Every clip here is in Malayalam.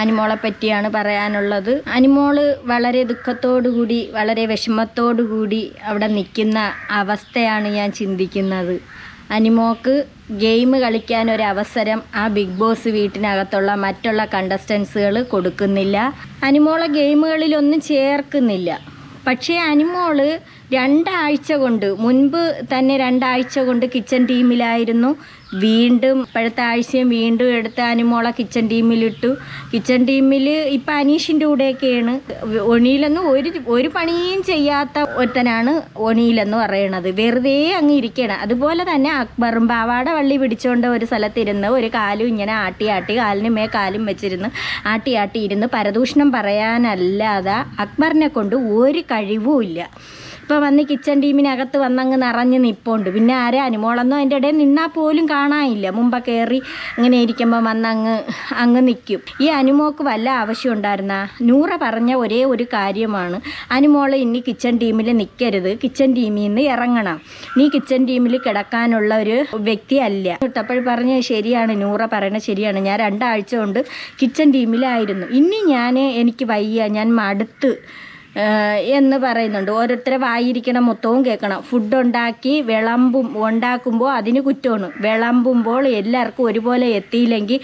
അനിമോളെ പറ്റിയാണ് പറയാനുള്ളത്. അനിമോൾ വളരെ ദുഃഖത്തോടുകൂടി വളരെ വിഷമത്തോടുകൂടി അവിടെ നിൽക്കുന്ന അവസ്ഥയാണ് ഞാൻ ചിന്തിക്കുന്നത്. അനിമോക്ക് ഗെയിം കളിക്കാൻ ഒരു അവസരം ആ ബിഗ് ബോസ് വീട്ടിനകത്തുള്ള മറ്റുള്ള കണ്ടസ്റ്റൻസുകൾ കൊടുക്കുന്നില്ല. അനിമോളെ ഗെയിമുകളിലൊന്നും ചേർക്കുന്നില്ല. പക്ഷേ അനിമോൾ രണ്ടാഴ്ച കൊണ്ട് മുൻപ് തന്നെ രണ്ടാഴ്ച കൊണ്ട് കിച്ചൺ ടീമിലായിരുന്നു വീണ്ടും ഇപ്പോഴത്തെ ആഴ്ചയും വീണ്ടും എടുത്ത് അനിമോളെ കിച്ചൺ ടീമിലിട്ടു കിച്ചൺ ടീമിൽ ഇപ്പം അനീഷിന്റെ കൂടെയൊക്കെയാണ്. ഒണിയിലൊന്നും ഒരു ഒരു പണിയും ചെയ്യാത്ത ഒരുത്തനാണ് ഒണിയിലെന്ന് പറയണത്. വെറുതെ അങ്ങ് ഇരിക്കണം അതുപോലെ തന്നെ അക്ബറും പാവാട വള്ളി പിടിച്ചുകൊണ്ട് ഒരു സ്ഥലത്തിരുന്ന് ഒരു കാലും ഇങ്ങനെ ആട്ടി ആട്ടി കാലിന് മേ കാലും വെച്ചിരുന്ന് ആട്ടി ആട്ടി ഇരുന്ന് പരദൂഷണം പറയാനല്ലാതെ അക്ബറിനെ കൊണ്ട് ഒരു കഴിവും ഇല്ല. ഇപ്പോൾ വന്ന് കിച്ചൺ ടീമിനകത്ത് വന്നങ്ങ് നിറഞ്ഞ് നിപ്പുണ്ട്. പിന്നെ ആരാ? അനുമോളൊന്നും? അതിന്റെ ഇടയിൽ നിന്നാൽ പോലും കാണാനില്ല. മുമ്പ് കയറി ഇങ്ങനെ ഇരിക്കുമ്പോൾ വന്ന് അങ്ങ് നിൽക്കും ഈ അനുമോക്ക് വല്ല ആവശ്യം ഉണ്ടായിരുന്ന? നൂറ പറഞ്ഞ ഒരേ ഒരു കാര്യമാണ്. അനുമോൾ ഇനി കിച്ചൺ ടീമിൽ നിൽക്കരുത് കിച്ചൺ ടീമിൽ നിന്ന് ഇറങ്ങണം. നീ കിച്ചൺ ടീമിൽ കിടക്കാനുള്ള ഒരു വ്യക്തിയല്ല ഇട്ടപ്പോൾ പറഞ്ഞ് ശരിയാണ് നൂറ പറയണത് ശരിയാണ്. ഞാൻ രണ്ടാഴ്ച കൊണ്ട് കിച്ചൺ ടീമിലായിരുന്നു ഇനി ഞാൻ എനിക്ക് വയ്യ. ഞാൻ മടുത്ത് എന്ന് പറയുന്നുണ്ട്. ഓരോരുത്തരെ വായിരിക്കണ മൊത്തവും കേൾക്കണം. ഫുഡ് ഉണ്ടാക്കി വിളമ്പും ഉണ്ടാക്കുമ്പോൾ അതിന് കുറ്റമാണ്. വിളമ്പുമ്പോൾ എല്ലാവർക്കും ഒരുപോലെ എത്തിയില്ലെങ്കിൽ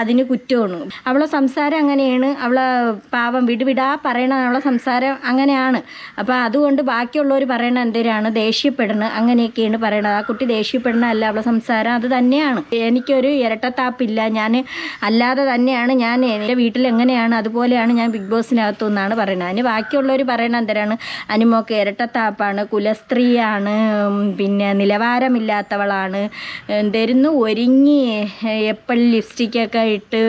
അതിന് കുറ്റമാണ്. അവളെ സംസാരം അങ്ങനെയാണ്. അവളെ പാവം വിടുവിടാ പറയണ അവളെ സംസാരം അങ്ങനെയാണ്. അപ്പോൾ അതുകൊണ്ട് ബാക്കിയുള്ളവർ പറയണ എന്തിനാണ്? ദേഷ്യപ്പെടണം. അങ്ങനെയൊക്കെയാണ് പറയണത്. ആ കുട്ടി ദേഷ്യപ്പെടണ അല്ല അവളെ സംസാരം അത് തന്നെയാണ്. എനിക്കൊരു ഇരട്ടത്താപ്പില്ല. ഞാൻ അല്ലാതെ തന്നെയാണ്. ഞാൻ എന്റെ വീട്ടിൽ എങ്ങനെയാണ് അതുപോലെയാണ് ഞാൻ ബിഗ് ബോസിനകത്തു നിന്നാണ് പറയുന്നത് അതിന് ബാക്കിയുള്ളവർ പറയണ എന്തരാണ്? അനുമോക്ക് ഇരട്ടത്താപ്പാണ് കുലസ്ത്രീയാണ് പിന്നെ നിലവാരമില്ലാത്തവളാണ്. എന്തായിരുന്നു ഒരുങ്ങി എപ്പോഴും ലിപ്സ്റ്റിക്കൊക്കെ ഇട്ട്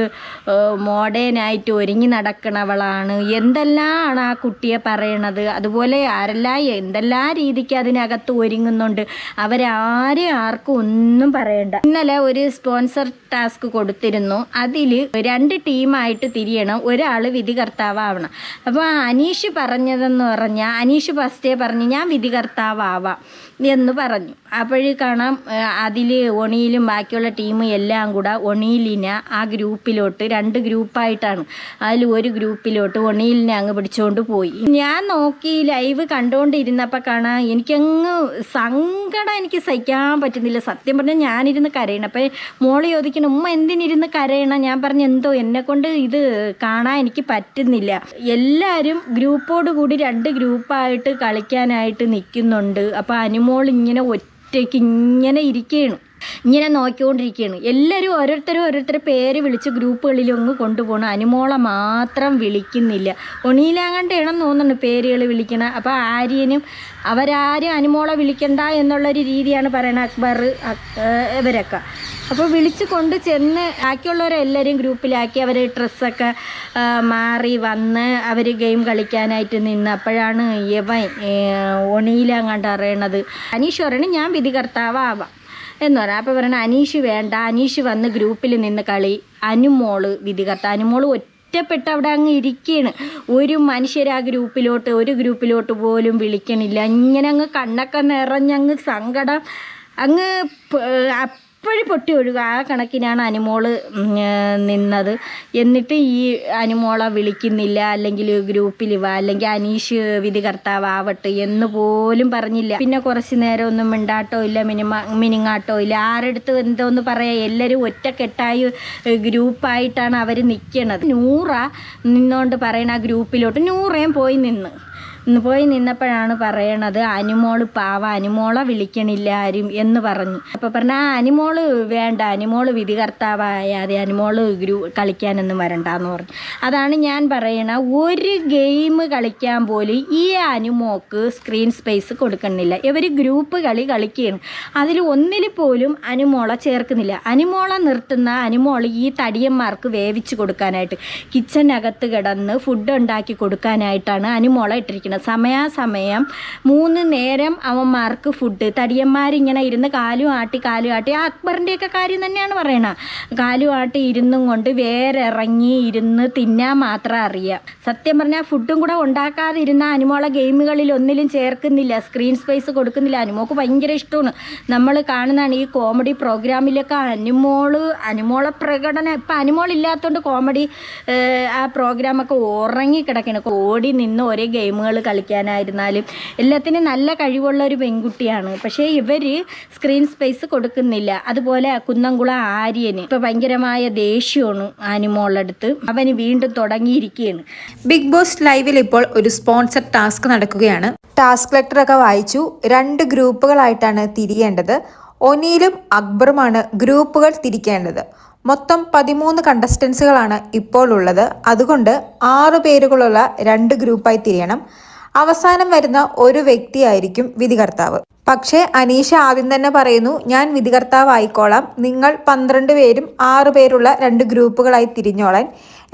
മോഡേണായിട്ട് ഒരുങ്ങി നടക്കണവളാണ്. എന്തെല്ലാമാണ് ആ കുട്ടിയെ പറയണത്? അതുപോലെ ആരെല്ലാം എന്തെല്ലാം രീതിക്ക് അതിനകത്ത് ഒരുങ്ങുന്നുണ്ട്? അവരാരും ആർക്കും ഒന്നും പറയണ്ട. ഇന്നലെ ഒരു സ്പോൺസർ ടാസ്ക് കൊടുത്തിരുന്നു. അതിൽ രണ്ട് ടീമായിട്ട് തിരിയണം. ഒരാൾ വിധികർത്താവാവണം. അപ്പോൾ അനീഷ് പറഞ്ഞതെന്ന് പറഞ്ഞാൽ അനീഷ് ഫസ്റ്റേ പറഞ്ഞ് ഞാൻ വിധികർത്താവാവാം. എന്ന് പറഞ്ഞു. അപ്പോഴ് കാണാം അതിൽ ഒണിയിലും ബാക്കിയുള്ള ടീം എല്ലാം കൂടെ ഒണിയിലിനെ ആ ഗ്രൂപ്പിലോട്ട് രണ്ട് ഗ്രൂപ്പായിട്ടാണ്. അതിൽ ഒരു ഗ്രൂപ്പിലോട്ട് ഒണിയിലിനെ അങ്ങ് പിടിച്ചുകൊണ്ട് പോയി. ഞാൻ നോക്കി ലൈവ് കണ്ടുകൊണ്ടിരുന്നപ്പോൾ കാണാം എനിക്കങ്ങ് സങ്കടം എനിക്ക് സഹിക്കാൻ പറ്റുന്നില്ല. സത്യം പറഞ്ഞാൽ ഞാനിരുന്ന് കരയണം അപ്പം മോൾ ചോദിക്കണം ഉമ്മ എന്തിനിരുന്ന് കരയണം? ഞാൻ പറഞ്ഞു എന്തോ എന്നെ കൊണ്ട് ഇത് കാണാൻ എനിക്ക് പറ്റുന്നില്ല. എല്ലാവരും ഗ്രൂപ്പോട് കൂടി രണ്ട് ഗ്രൂപ്പായിട്ട് കളിക്കാനായിട്ട് നിൽക്കുന്നുണ്ട് അപ്പോൾ അനുമോൾ ഇങ്ങനെ ഒറ്റയ്ക്ക് ഇങ്ങനെ ഇരിക്കുകയാണ് ഇങ്ങനെ നോക്കിക്കൊണ്ടിരിക്കുകയാണ്. എല്ലാവരും ഓരോരുത്തരും ഓരോരുത്തരുടെ പേര് വിളിച്ച് ഗ്രൂപ്പുകളിലൊന്ന് കൊണ്ടുപോകണം. അനുമോളെ മാത്രം വിളിക്കുന്നില്ല. ഒണിയിലാങ്ങണ്ടാണെന്ന് തോന്നുന്നുണ്ട് പേരുകൾ വിളിക്കണം. അപ്പോൾ ആര്യനും അവരാരും അനുമോളെ വിളിക്കണ്ട എന്നുള്ളൊരു രീതിയാണ് പറയുന്നത് അക്ബർ ഇവരൊക്കെ. അപ്പോൾ വിളിച്ച് കൊണ്ട് ചെന്ന് ബാക്കിയുള്ളവരെല്ലാവരും ഗ്രൂപ്പിലാക്കി അവർ ഡ്രസ്സൊക്കെ മാറി വന്ന് അവർ ഗെയിം കളിക്കാനായിട്ട് നിന്ന്. അപ്പോഴാണ് യവൻ ഒണിയിലാങ്ങാണ്ട് അറിയണത്. അനീഷ് പറയണത് ഞാൻ വിധികർത്താവാവാം. എന്ന് പറയാം. അപ്പോൾ പറയണ അനീഷ് വേണ്ട. അനീഷ് വന്ന് ഗ്രൂപ്പിൽ നിന്ന് കളി. അനുമോൾ വിധികർത്ത. അനുമോൾ ഒറ്റപ്പെട്ട് അവിടെ അങ്ങ് ഇരിക്കുകയാണ് ഒരു മനുഷ്യർ ആ ഗ്രൂപ്പിലോട്ട് ഒരു ഗ്രൂപ്പിലോട്ട് പോലും വിളിക്കണില്ല. ഇങ്ങനെ അങ്ങ് കണ്ണൊക്കെ നിറഞ്ഞങ്ങ് സങ്കടം അങ്ങ് അപ്പോഴും പൊട്ടി ഒഴുകുക ആ കണക്കിനാണ് അനുമോൾ നിന്നത്. എന്നിട്ട് ഈ അനുമോളെ വിളിക്കുന്നില്ല അല്ലെങ്കിൽ ഗ്രൂപ്പിൽ അല്ലെങ്കിൽ അനീഷ് വിധി കർത്താവട്ടെ എന്ന് പോലും പറഞ്ഞില്ല. പിന്നെ കുറച്ച് നേരം ഒന്നും മിണ്ടാട്ടോ ഇല്ല മിനിമ മിനിങ്ങാട്ടോ ഇല്ല. ആരെടുത്ത് എന്തോന്ന് പറയാ എല്ലാവരും ഒറ്റക്കെട്ടായി ഗ്രൂപ്പായിട്ടാണ് അവർ നിൽക്കണത് നൂറ നിന്നോണ്ട് പറയണ ആ ഗ്രൂപ്പിലോട്ട് നൂറേം പോയി നിന്ന്. പോയി നിന്നപ്പോഴാണ് പറയണത് അനുമോൾ പാവ അനുമോളെ വിളിക്കണില്ല ആരും എന്ന് പറഞ്ഞു. അപ്പോൾ പറഞ്ഞ ആ അനുമോൾ വേണ്ട അനുമോൾ വിധികർത്താവായാതെ അനുമോൾ ഗ്രൂ കളിക്കാനൊന്നും വരണ്ടെന്ന് പറഞ്ഞു. അതാണ് ഞാൻ പറയണ ഒരു ഗെയിം കളിക്കാൻ പോലും ഈ അനുമോക്ക് സ്ക്രീൻ സ്പേസ് കൊടുക്കണില്ല. ഇവർ ഗ്രൂപ്പ് കളി കളിക്കുകയാണ്. അതിൽ ഒന്നിൽ പോലും അനുമോളെ ചേർക്കുന്നില്ല. അനുമോളെ നിർത്തുന്ന അനുമോൾ ഈ തടിയന്മാർക്ക് വേവിച്ച് കൊടുക്കാനായിട്ട് കിച്ചനകത്ത് കിടന്ന് ഫുഡ് ഉണ്ടാക്കി കൊടുക്കാനായിട്ടാണ് അനുമോളെ ഇട്ടിരിക്കുന്നത് പറയണം സമയാസമയം മൂന്ന് നേരം അവന്മാർക്ക് ഫുഡ് തടിയന്മാരിങ്ങനെ ഇരുന്ന് കാലും ആട്ടി കാലും ആട്ടി. അക്ബറിന്റെയൊക്കെ കാര്യം തന്നെയാണ് പറയണത് കാലും ആട്ടി ഇരുന്നും കൊണ്ട് വേറിറങ്ങി ഇരുന്ന് തിന്നാൻ മാത്രം അറിയാം. സത്യം പറഞ്ഞാൽ ഫുഡും കൂടെ ഉണ്ടാക്കാതിരുന്ന അനുമോളെ ഗെയിമുകളിൽ ഒന്നിലും ചേർക്കുന്നില്ല. സ്ക്രീൻ സ്പേസ് കൊടുക്കുന്നില്ല. അനുമോൾക്ക് ഭയങ്കര ഇഷ്ടമാണ്. നമ്മൾ കാണുന്നതാണ് ഈ കോമഡി പ്രോഗ്രാമിലൊക്കെ അനുമോൾ അനുമോളെ പ്രകടനം. ഇപ്പം അനുമോളില്ലാത്തതുകൊണ്ട് കോമഡി ആ പ്രോഗ്രാമൊക്കെ ഉറങ്ങി കിടക്കണം ഓടി നിന്ന് ഒരേ ഗെയിമുകൾ കളിക്കാനായിരുന്നാലും എല്ലാത്തിനും നല്ല കഴിവുള്ള ഒരു പെൺകുട്ടിയാണ്. പക്ഷേ ഇവർ സ്ക്രീൻ സ്പേസ് കൊടുക്കുന്നില്ല. അതുപോലെ കുന്നംകുളം ആര്യന് ഇപ്പം ഭയങ്കരമായ ദേഷ്യമാണ് ആനിമോളടുത്ത്. അവന് വീണ്ടും തുടങ്ങിയിരിക്കുകയാണ് ബിഗ് ബോസ് ലൈവിൽ ഇപ്പോൾ ഒരു സ്പോൺസർ ടാസ്ക് നടക്കുകയാണ്. ടാസ്ക് ലെറ്റർ ഒക്കെ വായിച്ചു. രണ്ട് ഗ്രൂപ്പുകളായിട്ടാണ് തിരിയേണ്ടത്. ഒനിയിലും അക്ബറുമാണ് ഗ്രൂപ്പുകൾ തിരിക്കേണ്ടത്. മൊത്തം പതിമൂന്ന് കണ്ടസ്റ്റൻസുകളാണ് ഇപ്പോൾ ഉള്ളത്. അതുകൊണ്ട് ആറ് പേരുകളുള്ള രണ്ട് ഗ്രൂപ്പായി തിരിയണം. അവസാനം വരുന്ന ഒരു വ്യക്തിയായിരിക്കും വിധികർത്താവ്. പക്ഷേ അനീഷ ആദ്യം തന്നെ പറയുന്നു ഞാൻ വിധികർത്താവ് ആയിക്കോളാം നിങ്ങൾ പന്ത്രണ്ട് പേരും ആറു പേരുള്ള രണ്ട് ഗ്രൂപ്പുകളായി തിരിഞ്ഞോളാൻ.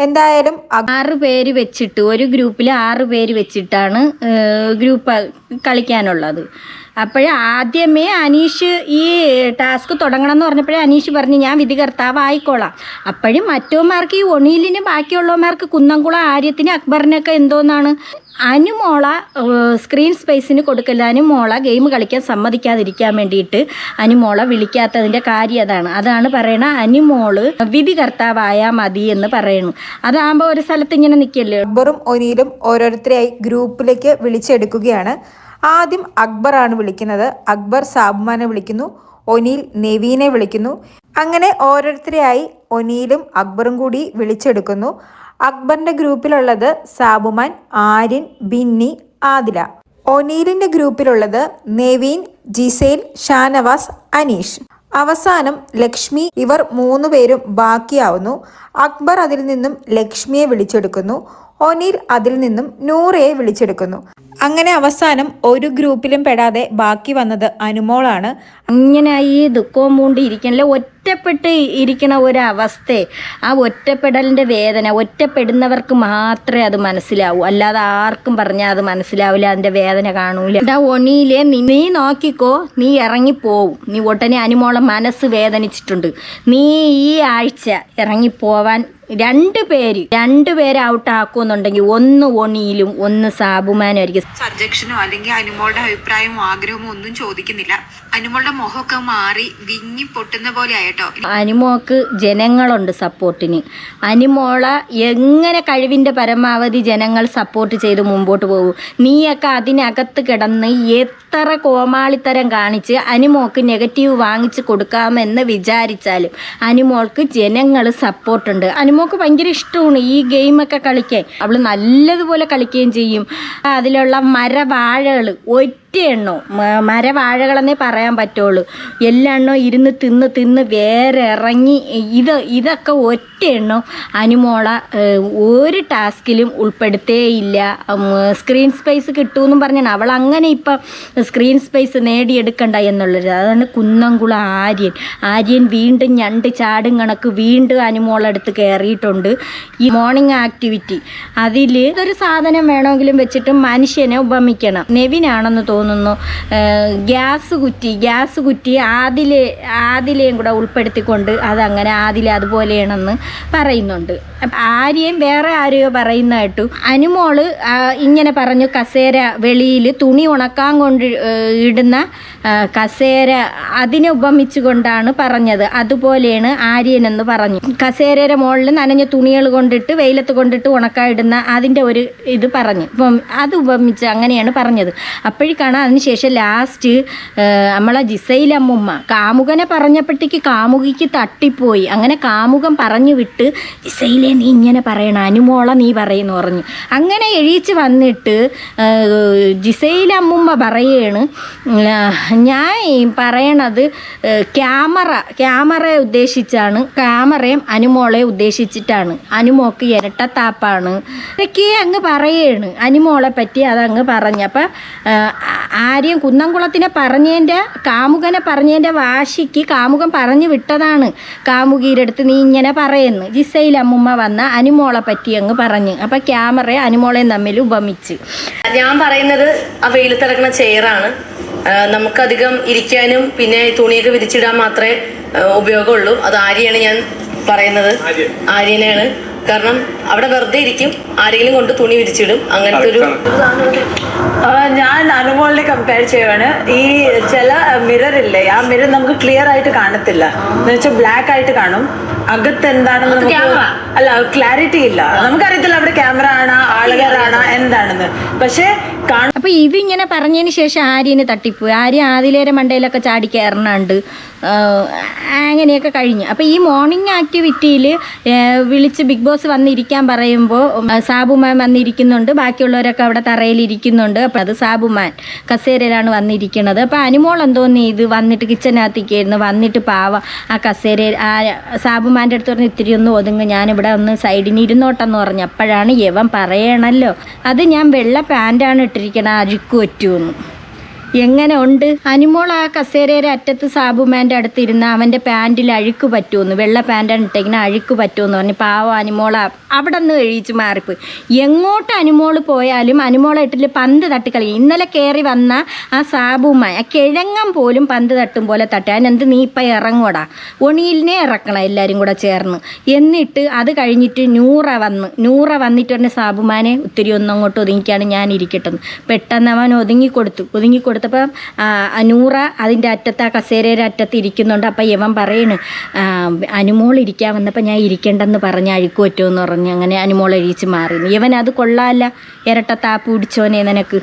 എന്തായാലും ആറ് പേര് വെച്ചിട്ട് ഒരു ഗ്രൂപ്പിൽ ആറ് പേര് വെച്ചിട്ടാണ് ഗ്രൂപ്പ് കളിക്കാനുള്ളത്. അപ്പോഴേ ആദ്യമേ അനീഷ് ഈ ടാസ്ക് തുടങ്ങണം എന്ന് പറഞ്ഞപ്പോഴേ അനീഷ് പറഞ്ഞു ഞാൻ വിധികർത്താവ് ആയിക്കോളാം അപ്പോഴും മറ്റോമാർക്ക് ഈ ഒണിയിലിന് ബാക്കിയുള്ളവന്മാർക്ക് കുന്നംകുളം ആര്യത്തിന് അക്ബറിനൊക്കെ എന്തോന്നാണ്? അനുമോള സ്ക്രീൻ സ്പേസിന് കൊടുക്കില്ല അനുമോള ഗെയിം കളിക്കാൻ സമ്മതിക്കാതിരിക്കാൻ വേണ്ടിയിട്ട് അനുമോള വിളിക്കാത്തതിന്റെ കാര്യം അതാണ്. അതാണ് പറയണ അനുമോൾ വിധികർത്താവായാൽ മതി എന്ന് പറയുന്നു. അതാകുമ്പോൾ ഒരു സ്ഥലത്ത് ഇങ്ങനെ നിൽക്കല്ലേ അക്ബറും ഒനീലും ഓരോരുത്തരെയായി ഗ്രൂപ്പിലേക്ക് വിളിച്ചെടുക്കുകയാണ്. ആദ്യം അക്ബറാണ് വിളിക്കുന്നത്. അക്ബർ സാബുമാനെ വിളിക്കുന്നു. ഒനീൽ നെവീനെ വിളിക്കുന്നു. അങ്ങനെ ഓരോരുത്തരെയായി ഒനീലും അക്ബറും കൂടി വിളിച്ചെടുക്കുന്നു. അക്ബറിന്റെ ഗ്രൂപ്പിലുള്ളത് സാബുമാൻ ആര്യൻ ബിന്നി ആദില. ഒനീലിന്റെ ഗ്രൂപ്പിലുള്ളത് നെവീൻ ജിസേൽ ഷാനവാസ് അനീഷ്. അവസാനം ലക്ഷ്മി ഇവർ മൂന്നുപേരും ബാക്കിയാവുന്നു. അക്ബർ അതിൽ നിന്നും ലക്ഷ്മിയെ വിളിച്ചെടുക്കുന്നു. ഒനീൽ അതിൽ നിന്നും നൂറയെ വിളിച്ചെടുക്കുന്നു. അങ്ങനെ അവസാനം ഒരു ഗ്രൂപ്പിലും പെടാതെ ബാക്കി വന്നത് അനുമോളാണ്. അങ്ങനെ ഈ ദുഃഖവും പൂണ്ടി ഇരിക്കണല്ലേ ഒറ്റപ്പെട്ട് ഇരിക്കണ ഒരവസ്ഥ. ആ ഒറ്റപ്പെടലിന്റെ വേദന ഒറ്റപ്പെടുന്നവർക്ക് മാത്രമേ അത് മനസ്സിലാവൂ. അല്ലാതെ ആർക്കും പറഞ്ഞാൽ അത് മനസ്സിലാവില്ല അതിന്റെ വേദന കാണൂല. എന്താ ഒണിയിലെ നീ നോക്കിക്കോ നീ ഇറങ്ങിപ്പോവും. നീ ഒട്ടനെ അനുമോളം മനസ്സ് വേദനിച്ചിട്ടുണ്ട്. നീ ഈ ആഴ്ച ഇറങ്ങിപ്പോവാൻ രണ്ട് പേര് രണ്ട് പേര് ഔട്ട് ആക്കുന്നുണ്ടെങ്കിൽ ഒന്ന് ഒണിയിലും ഒന്ന് സാബുമാനായിരിക്കും സബ്ജക്ഷനോ അല്ലെങ്കിൽ അനുമോളുടെ അഭിപ്രായമോ ആഗ്രഹമോ ഒന്നും ചോദിക്കുന്നില്ല. അനുമോളുടെ മുഖമൊക്കെ മാറി വിങ്ങി പൊട്ടുന്ന പോലെ ആയിട്ടോ. അനുമോക്ക് ജനങ്ങളുണ്ട് സപ്പോർട്ടിന്. അനുമോള എങ്ങനെ കഴിവിന്റെ പരമാവധി ജനങ്ങൾ സപ്പോർട്ട് ചെയ്ത് മുമ്പോട്ട് പോകും? നീയൊക്കെ അതിനകത്ത് കിടന്ന് എത്ര കോമാളിത്തരം കാണിച്ച് അനുമോക്ക് നെഗറ്റീവ് വാങ്ങിച്ച് കൊടുക്കാമെന്ന് വിചാരിച്ചാലും അനുമോൾക്ക് ജനങ്ങൾ സപ്പോർട്ടുണ്ട് അനിമോക്ക് ഭയങ്കര ഇഷ്ടമാണ് ഈ ഗെയിമൊക്കെ കളിക്കാൻ. അവൾ നല്ലതുപോലെ കളിക്കുകയും ചെയ്യും. അതിലുള്ള മരവാഴകൾ ഒറ്റ എണ്ണോ മ- മരവാഴകളെന്നേ പറയാൻ പറ്റുള്ളൂ. എല്ലാ എണ്ണോ ഇരുന്ന് തിന്ന് തിന്ന് വേറെ ഇറങ്ങി ഇത് ഇതൊക്കെ ഒറ്റ എണ്ണോ അനുമോള ഒരു ടാസ്കിലും ഉൾപ്പെടുത്തേയില്ല. സ്ക്രീൻ സ്പേസ് കിട്ടുമെന്നും പറഞ്ഞാണ്. അവൾ അങ്ങനെ ഇപ്പം സ്ക്രീൻ സ്പേസ് നേടിയെടുക്കണ്ട എന്നുള്ളത്. അതാണ് കുന്നംകുളം ആര്യൻ. ആര്യൻ വീണ്ടും ഞണ്ട് ചാടും കണക്ക് വീണ്ടും അനുമോളടുത്ത് കയറിയിട്ടുണ്ട്. ഈ മോർണിംഗ് ആക്ടിവിറ്റി അതിൽ ഒരു സാധനം വേണമെങ്കിലും വെച്ചിട്ട് മനുഷ്യനെ ഉപമിക്കണം. നെവിനാണെന്ന് തോന്നുന്നു. ഏഹ് ഗ്യാസ് കുറ്റി ഗ്യാസ് കുറ്റി ആദിലെ ആദിലെയും കൂടെ ഉൾപ്പെടുത്തിക്കൊണ്ട് അതങ്ങനെ ആദിലെ അതുപോലെയാണെന്ന് പറയുന്നുണ്ട്. ആരെയും വേറെ ആരെയോ പറയുന്ന അനുമോൾ ഇങ്ങനെ പറഞ്ഞു കസേര വെളിയിൽ തുണി ഉണക്കാൻ കൊണ്ട് ഇടുന്ന കസേര അതിനെ ഉപമിച്ചുകൊണ്ടാണ് പറഞ്ഞത്. അതുപോലെയാണ് ആര്യൻ എന്ന് പറഞ്ഞു. കസേരയുടെ മുകളിൽ നനഞ്ഞ തുണികൾ കൊണ്ടിട്ട് വെയിലത്ത് കൊണ്ടിട്ട് ഉണക്കാൻ ഇടുന്ന അതിന്റെ ഒരു ഇത് പറഞ്ഞു. ഇപ്പം അത് ഉപമിച്ച് അങ്ങനെയാണ് പറഞ്ഞത്. അപ്പോഴേക്കാണ് അതിനുശേഷം ലാസ്റ്റ് നമ്മളെ ജിസൈലമ്മുമ്മ കാമുകനെ പറഞ്ഞപ്പോഴത്തേക്ക് കാമുകിക്ക് തട്ടിപ്പോയി. അങ്ങനെ കാമുകൻ പറഞ്ഞു വിട്ട് ജിസൈലെ നീ ഇങ്ങനെ പറയണം അനുമോള നീ പറയുന്നു പറഞ്ഞു. അങ്ങനെ എഴുതിച്ച് വന്നിട്ട് ജിസൈലമ്മുമ്മ പറയാണ് ഞാൻ പറയണത് ക്യാമറ ക്യാമറയെ ഉദ്ദേശിച്ചാണ് ക്യാമറയും അനുമോളെ ഉദ്ദേശിച്ചിട്ടാണ്. അനുമോക്ക് ഇരട്ടത്താപ്പാണ്. ഇതൊക്കെ അങ്ങ് പറയാണ് അനുമോളെ പറ്റി അതങ്ങ് പറഞ്ഞു. അപ്പം ആരെയും കുന്നംകുളത്തിനെ പറഞ്ഞതിന്റെ കാമുകനെ പറഞ്ഞതിന്റെ വാശിക്ക് കാമുകൻ പറഞ്ഞു വിട്ടതാണ്. കാമുകിയുടെ അടുത്ത് നീ ഇങ്ങനെ പറയുന്നു. ജിസയിൽ അമ്മുമ്മ വന്ന അനുമോളെ പറ്റി അങ്ങ് പറഞ്ഞ്. അപ്പം ക്യാമറയെ അനുമോളെയും തമ്മിൽ ഉപമിച്ച്. ഞാൻ പറയുന്നത് ആ വെയിലത്തിറക്കുന്ന ചെയറാണ്. നമുക്കധികം ഇരിക്കാനും പിന്നെ തുണിയൊക്കെ വിരിച്ചിടാൻ മാത്രമേ ഉപയോഗമുള്ളൂ. അത് ആര്യാണ് ഞാൻ പറയുന്നത്. ആര്യനെയാണ്. കാരണം അവിടെ വെറുതെ ഇരിക്കും ആരെങ്കിലും കൊണ്ട് തുണി വിരിച്ചിടും. അങ്ങനത്തെ ഒരു ഞാൻ അനുമോളിനെ കമ്പയർ ചെയ്യുവാണ്. ഈ ചില മിറർ ഇല്ലേ ആ മിറർ നമുക്ക് ക്ലിയർ ആയിട്ട് കാണത്തില്ല. എന്ന് വെച്ചാൽ ബ്ലാക്ക് ആയിട്ട് കാണും. അകത്ത് എന്താണെന്ന് നമുക്ക് അല്ല ക്ലാരിറ്റി ഇല്ല. നമുക്കറിയത്തില്ല അവിടെ ക്യാമറ ആണ് ആളുകാരാണ് എന്താണെന്ന്. പക്ഷെ കാണും. അപ്പോൾ ഇങ്ങനെ പറഞ്ഞതിന് ശേഷം ആര്യന് തട്ടിപ്പോയി. ആര്യ ആദിലേരെ മണ്ടയിലൊക്കെ ചാടി കയറണുണ്ട് അങ്ങനെയൊക്കെ കഴിഞ്ഞു. അപ്പോൾ ഈ മോർണിംഗ് ആക്ടിവിറ്റിയിൽ വിളിച്ച് ബിഗ് ബോസ് വന്നിരിക്കാൻ പറയുമ്പോൾ സാബുമാൻ വന്നിരിക്കുന്നുണ്ട്. ബാക്കിയുള്ളവരൊക്കെ അവിടെ തറയിൽ ഇരിക്കുന്നുണ്ട് അപ്പോൾ അത് സാബുമാൻ കസേരയിലാണ് വന്നിരിക്കുന്നത് അപ്പോൾ അനുമോൾ എന്തോന്ന് ഇത് വന്നിട്ട് കിച്ചനകത്തേക്ക് ഇരുന്ന് വന്നിട്ട് പാവ ആ കസേര ആ സാബുമാന്റെ അടുത്ത് പറഞ്ഞ് ഇത്തിരി ഒന്ന് ഒതുങ്ങ്. ഞാനിവിടെ ഒന്ന് സൈഡിന് ഇരുന്നോട്ടെന്ന് പറഞ്ഞു. അപ്പോഴാണ് യവൻ പറയണല്ലോ. അത് ഞാൻ വെള്ള പാന്റാണ് ഇട്ടിരിക്കണത് അഴുക്ക് പറ്റുമെന്ന്. എങ്ങനെ ഉണ്ട്? അനിമോൾ ആ കസേരയുടെ അറ്റത്ത് സാബുമാന്റെ അടുത്ത് ഇരുന്ന് അവന്റെ പാന്റിൽ അഴുക്ക് പറ്റുമെന്ന് വെള്ള പാന്റാണ് ഇട്ടെങ്കിൽ അഴുക്ക് പറ്റുമെന്ന് പറഞ്ഞ് പാവം അനിമോൾ അവിടെ നിന്ന് കഴിച്ച് മാറിപ്പോയി. എങ്ങോട്ട് അനിമോൾ പോയാലും അനിമോളെ ഇട്ടിൽ പന്ത് തട്ടിക്കളി ഇന്നലെ കയറി വന്ന ആ സാബുമാൻ ആ കിഴങ്ങം പോലും പന്ത് തട്ടും പോലെ തട്ടി. അതിനെന്ത് നീ ഇപ്പം ഇറങ്ങൂടാ ഒണിയിലിനെ ഇറക്കണം എല്ലാവരും കൂടെ ചേർന്ന്. എന്നിട്ട് അത് കഴിഞ്ഞിട്ട് നൂറ വന്ന് നൂറ വന്നിട്ട് പറഞ്ഞ സാബുമാനെ ഒത്തിരി ഒന്നങ്ങോട്ട് ഒതുങ്ങിക്കാണ് ഞാൻ ഇരിക്കട്ടെന്ന്. പെട്ടെന്ന് അവൻ ഒതുങ്ങിക്കൊടുത്തു. ഒതുങ്ങിക്കൊടുത്തപ്പം ആ, അനൂറ നൂറ അതിന്റെ അറ്റത്ത് ആ കസേരയുടെ അറ്റത്ത് ഇരിക്കുന്നുണ്ട്. അപ്പം യവൻ പറയണ് അനുമോൾ ഇരിക്കാൻ വന്നപ്പോൾ ഞാൻ ഇരിക്കേണ്ടെന്ന് പറഞ്ഞ് അഴുക്ക് പറ്റുമെന്ന് പറഞ്ഞ് അങ്ങനെ അനുമോൾ എഴുതിച്ച് മാറി. യവൻ അത് കൊള്ളാല്ല ഇരട്ടത്താപ്പ് പിടിച്ചോനെ നിനക്ക്.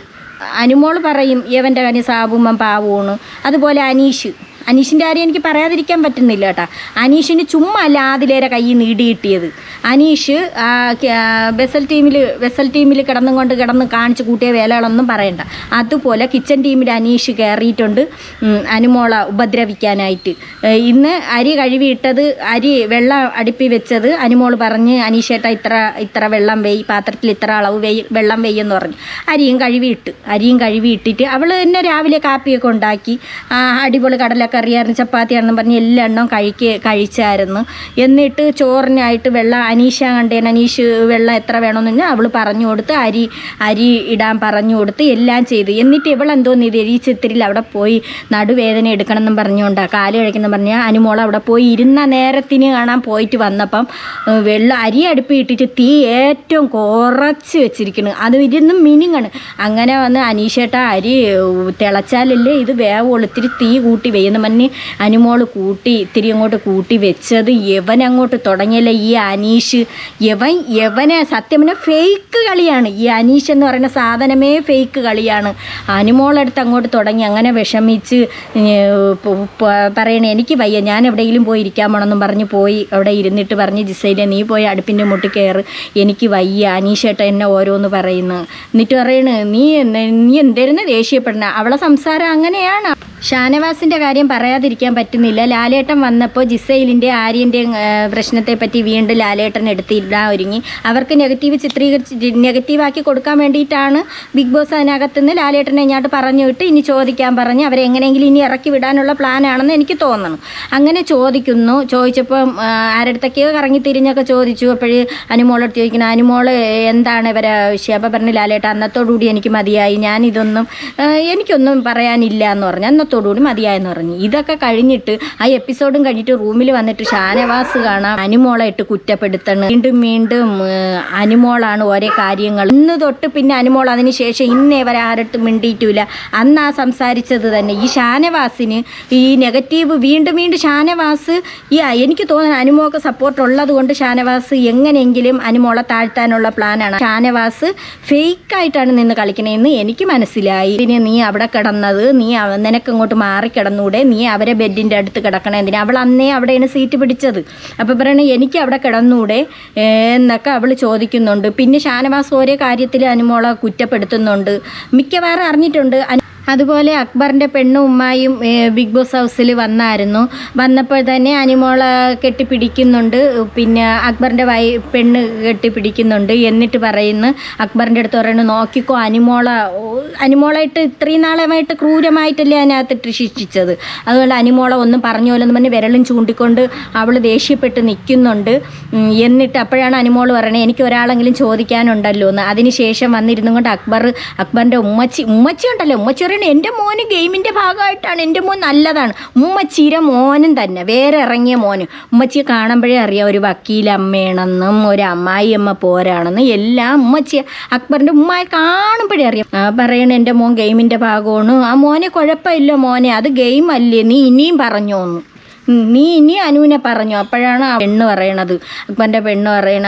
അനുമോൾ പറയും യവന്റെ കനി സാബുമ്മൻ പാവൂണ് അതുപോലെ അനീഷ്. അനീഷിന്റെ കാര്യം എനിക്ക് പറയാതിരിക്കാൻ പറ്റുന്നില്ല കേട്ടോ. അനീഷിന് ചുമ്മാ അല്ല ആദിലേരെ കൈ നീടി കിട്ടിയത്. അനീഷ് ബെസൽ ടീമിൽ ബെസൽ ടീമിൽ കിടന്നും കൊണ്ട് കിടന്ന് കാണിച്ച് കൂട്ടിയ വേലകളൊന്നും പറയണ്ട. അതുപോലെ കിച്ചൺ ടീമിൽ അനീഷ് കയറിയിട്ടുണ്ട് അനുമോള ഉപദ്രവിക്കാനായിട്ട്. ഇന്ന് അരി കഴുകിയിട്ടത് അരി വെള്ളം അടുപ്പി വെച്ചത് അനുമോൾ പറഞ്ഞ് അനീഷേട്ട ഇത്ര ഇത്ര വെള്ളം വെയ് പാത്രത്തിൽ ഇത്ര അളവ് വെയ് വെള്ളം വെയ്യെന്ന് പറഞ്ഞു. അരിയും കഴുകിയിട്ട് അരിയും കഴുകിയിട്ടിട്ട് അവൾ തന്നെ രാവിലെ കാപ്പിയൊക്കെ ഉണ്ടാക്കി അടിപൊളി അടിപൊളി കടലക്കറിയായിരുന്നു ചപ്പാത്തിയാണെന്ന് പറഞ്ഞ് എല്ലാ എണ്ണവും കഴിക്ക കഴിച്ചായിരുന്നു. എന്നിട്ട് ചോറിനായിട്ട് വെള്ളം അനീഷ കണ്ടേന്. അനീഷ് വെള്ളം എത്ര വേണമെന്ന് പറഞ്ഞാൽ അവൾ പറഞ്ഞു കൊടുത്ത് അരി അരി ഇടാൻ പറഞ്ഞു കൊടുത്ത് എല്ലാം ചെയ്തു. എന്നിട്ട് ഇവളെന്തോന്ന് ഇത് എരീച്ചിത്തിരിൽ അവിടെ പോയി നടുവേദന എടുക്കണം എന്നും പറഞ്ഞുകൊണ്ടാണ് കാൽ കഴിക്കണം പറഞ്ഞാൽ അനുമോൾ അവിടെ പോയി ഇരുന്ന നേരത്തിന് കാണാൻ പോയിട്ട് വന്നപ്പം വെള്ളം അരി അടുപ്പ് ഇട്ടിട്ട് തീ ഏറ്റവും കുറച്ച് വെച്ചിരിക്കുന്നു. അത് ഇരുന്ന് മിനിങ്ങണ്. അങ്ങനെ വന്ന് അനീഷേട്ട അരി തിളച്ചാലല്ലേ ഇത് വേവുള്ളൂ. ഇത്തിരി തീ കൂട്ടി വെയ്യുന്ന. മഞ്ഞ് അനുമോൾ കൂട്ടി ഇത്തിരി അങ്ങോട്ട് കൂട്ടി വെച്ചത് യവൻ അങ്ങോട്ട് തുടങ്ങിയല്ലേ ഈ അനീഷ്? യവൻ യവനെ സത്യം പറഞ്ഞാൽ ഫേക്ക് കളിയാണ്. ഈ അനീഷ് എന്ന് പറയുന്ന സാധനമേ ഫേക്ക് കളിയാണ്. അനുമോളടുത്ത് അങ്ങോട്ട് തുടങ്ങി അങ്ങനെ വിഷമിച്ച് പറയണേ എനിക്ക് വയ്യ ഞാൻ എവിടെയെങ്കിലും പോയി ഇരിക്കാൻ പോണമെന്നും പറഞ്ഞ് പോയി അവിടെ ഇരുന്നിട്ട് പറഞ്ഞ് ജിസയിലെ നീ പോയി അടുപ്പിന്റെ മുട്ടി കയറ്. എനിക്ക് വയ്യ അനീഷേട്ട എന്നെ ഓരോന്ന് പറയുന്നു. എന്നിട്ട് പറയണ് നീ നീ എന്തായിരുന്നു ദേഷ്യപ്പെടണ? അവളെ സംസാരം അങ്ങനെയാണ്. ഷാനവാസിന്റെ കാര്യം പറയാതിരിക്കാൻ പറ്റുന്നില്ല. ലാലേട്ടൻ വന്നപ്പോൾ ജിസൈലിന്റെ ആര്യന്റെ പ്രശ്നത്തെ പറ്റി വീണ്ടും ലാലേട്ടൻ എടുത്തിടാൻ ഒരുങ്ങി. അവർക്ക് നെഗറ്റീവ് ചിത്രീകരിച്ച് നെഗറ്റീവാക്കി കൊടുക്കാൻ വേണ്ടിയിട്ടാണ് ബിഗ് ബോസ് അതിനകത്തുനിന്ന് ലാലേട്ടനെ ഇങ്ങോട്ട് പറഞ്ഞു വിട്ട് ഇനി ചോദിക്കാൻ പറഞ്ഞ് അവരെ എങ്ങനെയെങ്കിലും ഇനി ഇറക്കി വിടാനുള്ള പ്ലാനാണെന്ന് എനിക്ക് തോന്നുന്നു അങ്ങനെ ചോദിക്കുന്നു. ചോദിച്ചപ്പോൾ ആരടുത്തൊക്കെയോ കറങ്ങി തിരിഞ്ഞൊക്കെ ചോദിച്ചു. അപ്പോഴേ അനുമോളെടുത്ത് ചോദിക്കണം അനുമോൾ എന്താണ് ഇവരെ വിഷയം? അപ്പം പറഞ്ഞു ലാലേട്ടൻ അന്നത്തോടുകൂടി എനിക്ക് മതിയായി. ഞാനിതൊന്നും ഇതൊന്നും എനിക്കൊന്നും പറയാനില്ല എന്ന് പറഞ്ഞു അന്നത്തോടുകൂടി മതിയായെന്ന് പറഞ്ഞു. ഇതൊക്കെ കഴിഞ്ഞിട്ട് ആ എപ്പിസോഡും കഴിഞ്ഞിട്ട് റൂമിൽ വന്നിട്ട് ഷാനവാസ് കാണാം. അനുമോളെ ഇട്ട് കുറ്റപ്പെടുത്തണം. വീണ്ടും വീണ്ടും അനുമോളാണ് ഓരോ കാര്യങ്ങൾ. ഇന്ന് തൊട്ട് പിന്നെ അനുമോൾ അതിന് ശേഷം ഇന്നേ വരെ ആരടുത്തും മിണ്ടിയിട്ടില്ല അന്ന് ആ സംസാരിച്ചത് തന്നെ ഈ ഷാനവാസിന് ഈ നെഗറ്റീവ് വീണ്ടും വീണ്ടും ഷാനവാസ് ഈ എനിക്ക് തോന്നുന്നു അനുമോൾക്ക് സപ്പോർട്ട് ഉള്ളത് കൊണ്ട് ഷാനവാസ് എങ്ങനെയെങ്കിലും അനുമോളെ താഴ്ത്താനുള്ള പ്ലാനാണ് ഷാനവാസ് ഫേക്കായിട്ടാണ് നിന്ന് കളിക്കണതെന്ന് എനിക്ക് മനസ്സിലായി. പിന്നെ നീ അവിടെ കിടന്നത് നീ നിനക്ക് ഇങ്ങോട്ട് മാറി കിടന്നൂടെ നീ അവരെ ബെഡിന്റെ അടുത്ത് കിടക്കണേ. എന്തിനാ? അവൾ അന്നേ അവിടെയാണ് സീറ്റ് പിടിച്ചത്. അപ്പോൾ പറയണ എനിക്ക് അവിടെ കിടന്നൂടെ? എന്നൊക്കെ അവൾ ചോദിക്കുന്നുണ്ട്. പിന്നെ ഷാനവാസ് ഓരോ കാര്യത്തിൽ അനുമോളെ കുറ്റപ്പെടുത്തുന്നുണ്ട്. മിക്കവാറും അറിഞ്ഞിട്ടുണ്ട്. അതുപോലെ അക്ബറിന്റെ പെണ്ണും ഉമ്മായും ബിഗ് ബോസ് ഹൗസിൽ വന്നായിരുന്നു. വന്നപ്പോൾ തന്നെ അനിമോളെ കെട്ടിപ്പിടിക്കുന്നുണ്ട്. പിന്നെ അക്ബറിന്റെ വൈ പെണ്ണ് കെട്ടിപ്പിടിക്കുന്നുണ്ട് എന്നിട്ട് പറയുന്നു അക്ബറിന്റെ അടുത്ത് പറയുന്നു നോക്കിക്കോ അനിമോള അനിമോളായിട്ട് ഇത്രയും നാളമായിട്ട് ക്രൂരമായിട്ടല്ലേ അതിനകത്തിട്ട് ശിക്ഷിച്ചത്. അതുകൊണ്ട് അനിമോള ഒന്നും പറഞ്ഞു പോലെന്ന് പറഞ്ഞ് വിരലും ചൂണ്ടിക്കൊണ്ട് അവൾ ദേഷ്യപ്പെട്ട് നിൽക്കുന്നുണ്ട്. എന്നിട്ട് അപ്പോഴാണ് അനിമോൾ പറയണത് എനിക്ക് ഒരാളെങ്കിലും ചോദിക്കാനുണ്ടല്ലോ എന്ന് അതിനുശേഷം വന്നിരുന്നു കൊണ്ട് അക്ബർ അക്ബറിന്റെ ഉമ്മച്ചി ഉമ്മച്ചി ഉണ്ടല്ലോ ഉമ്മച്ചി പറയണത് എന്റെ മോന് ഗെയിമിന്റെ ഭാഗമായിട്ടാണ് എന്റെ മോൻ നല്ലതാണ്. ഉമ്മച്ചിയുടെ മോനും തന്നെ വേറെ ഇറങ്ങിയ മോന്. ഉമ്മച്ചിയെ കാണുമ്പോഴേ അറിയാം ഒരു വക്കീലമ്മയാണെന്നും ഒരു അമ്മായിയമ്മ പോരാണെന്നും എല്ലാം ഉമ്മച്ചി അക്ബറിന്റെ ഉമ്മയെ കാണുമ്പോഴേ അറിയാം. പറയണ എന്റെ മോൻ ഗെയിമിന്റെ ഭാഗമാണ്. ആ മോനെ കുഴപ്പമില്ല മോനെ അത് ഗെയിം അല്ലേ നീ ഇനിയും പറഞ്ഞോന്നു. നീ ഇനി അനുവിനെ പറഞ്ഞു. അപ്പോഴാണ് ആ പെണ്ണ് പറയണത്. അക്ബറിന്റെ പെണ്ണ് പറയണ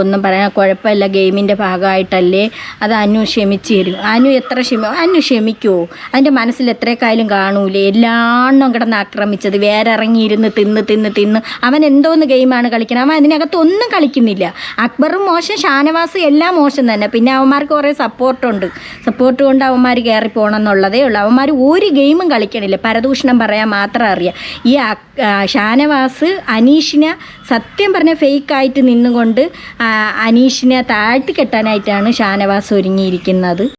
ഒന്നും പറയണ കുഴപ്പമില്ല. ഗെയിമിന്റെ ഭാഗമായിട്ടല്ലേ അത് അനു ക്ഷമിച്ചു തരും. അനു എത്ര ക്ഷമ അനു ക്ഷമിക്കുമോ അതിന്റെ മനസ്സിൽ എത്രക്കായാലും കാണൂലേ. എല്ലാണ്ണം കിടന്ന് ആക്രമിച്ചത്. വേറെ ഇറങ്ങിയിരുന്ന് തിന്ന് തിന്ന് തിന്ന്. അവൻ എന്തോന്ന് ഗെയിമാണ് കളിക്കുന്നത് അവൻ അതിനകത്ത് ഒന്നും കളിക്കുന്നില്ല. അക്ബറും മോശം ഷാനവാസ് എല്ലാം മോശം തന്നെ. പിന്നെ അവന്മാർക്ക് കുറേ സപ്പോർട്ടുണ്ട്. സപ്പോർട്ട് കൊണ്ട് അവന്മാർ കയറി പോകണം എന്നുള്ളതേ ഉള്ളൂ. അവന്മാർ ഒരു ഗെയിമും കളിക്കണില്ല. പരദൂഷണം പറയാൻ മാത്രം അറിയാം. ഈ ഷാനവാസ് അനീഷിനെ സത്യം പറഞ്ഞ ഫേക്കായിട്ട് നിന്നുകൊണ്ട് അനീഷിനെ താഴ്ത്തി കെട്ടാനായിട്ടാണ് ഷാനവാസ് ഒരുങ്ങിയിരിക്കുന്നത്.